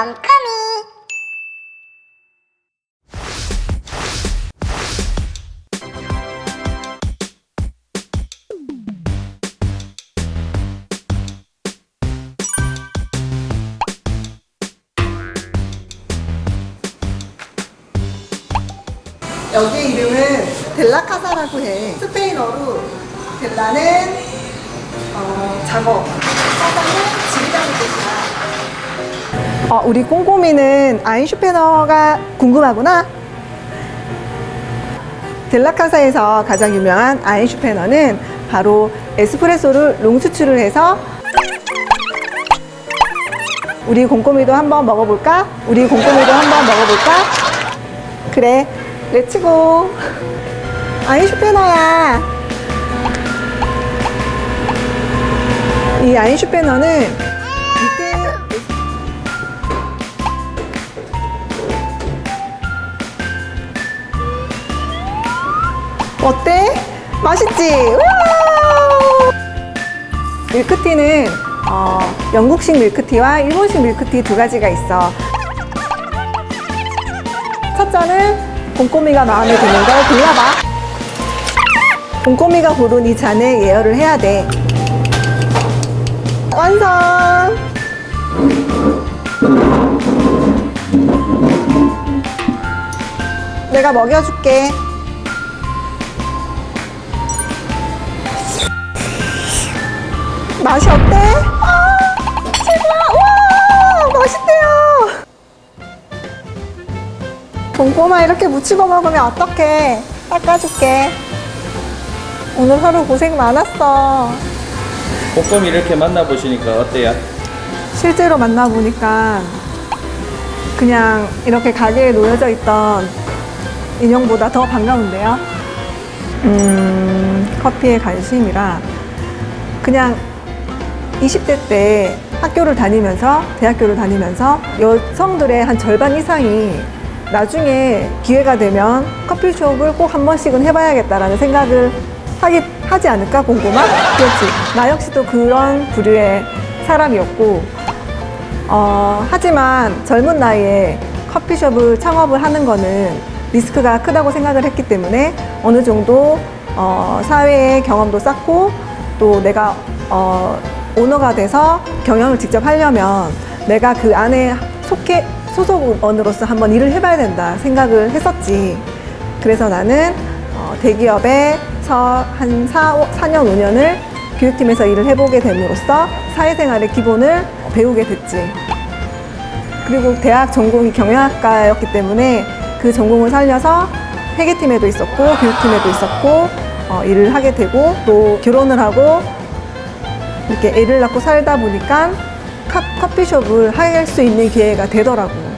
컴컴이 여기 이름은 델라카사라고 해. 스페인어로 델라는 어, 작업, 카사는 집이라는 뜻이야. 어, 우리 꼼꼼이는 아인슈페너가 궁금하구나. 델라카사에서 가장 유명한 아인슈페너는 바로 에스프레소를 롱추출을 해서 우리 곰꼬미도 한번 먹어볼까? 우리 곰꼬미도 한번 먹어볼까? 그래, 렛츠고. 아인슈페너야. 이 아인슈페너는 어때? 맛있지? 우와! 밀크티는 어, 영국식 밀크티와 일본식 밀크티 두 가지가 있어. 첫 잔은 곰꼬미가 마음에 드는 걸 골라봐. 곰꼬미가 고른 이 잔에 예열을 해야 돼. 완성! 내가 먹여줄게. 맛이 어때? 아, 최고야! 와, 맛있대요. 곰곰아 이렇게 묻히고 먹으면 어떡해? 닦아줄게. 오늘 하루 고생 많았어. 꼼꼼히 이렇게 만나보시니까 어때요? 실제로 만나보니까 그냥 이렇게 가게에 놓여져 있던 인형보다 더 반가운데요. 음, 커피에 관심이라 그냥 20대 때 학교를 다니면서 대학교를 다니면서 여성들의 한 절반 이상이 나중에 기회가 되면 커피숍을 꼭 한 번씩은 해봐야겠다라는 생각을 하기, 하지 않을까 궁금한? 그렇지. 나 역시도 그런 부류의 사람이었고, 어, 하지만 젊은 나이에 커피숍을 창업을 하는 거는 리스크가 크다고 생각을 했기 때문에 어느 정도 어, 사회의 경험도 쌓고 또 내가 어, 오너가 돼서 경영을 직접 하려면 내가 그 안에 속해 소속원으로서 한번 일을 해봐야 된다 생각을 했었지. 그래서 나는 어, 대기업에서 한 4, 4년, 5년을 교육팀에서 일을 해보게 됨으로써 사회생활의 기본을 배우게 됐지. 그리고 대학 전공이 경영학과였기 때문에 그 전공을 살려서 회계팀에도 있었고 교육팀에도 있었고 어, 일을 하게 되고 또 결혼을 하고 이렇게 애를 낳고 살다 보니까 카- 커피숍을 할 수 있는 기회가 되더라고.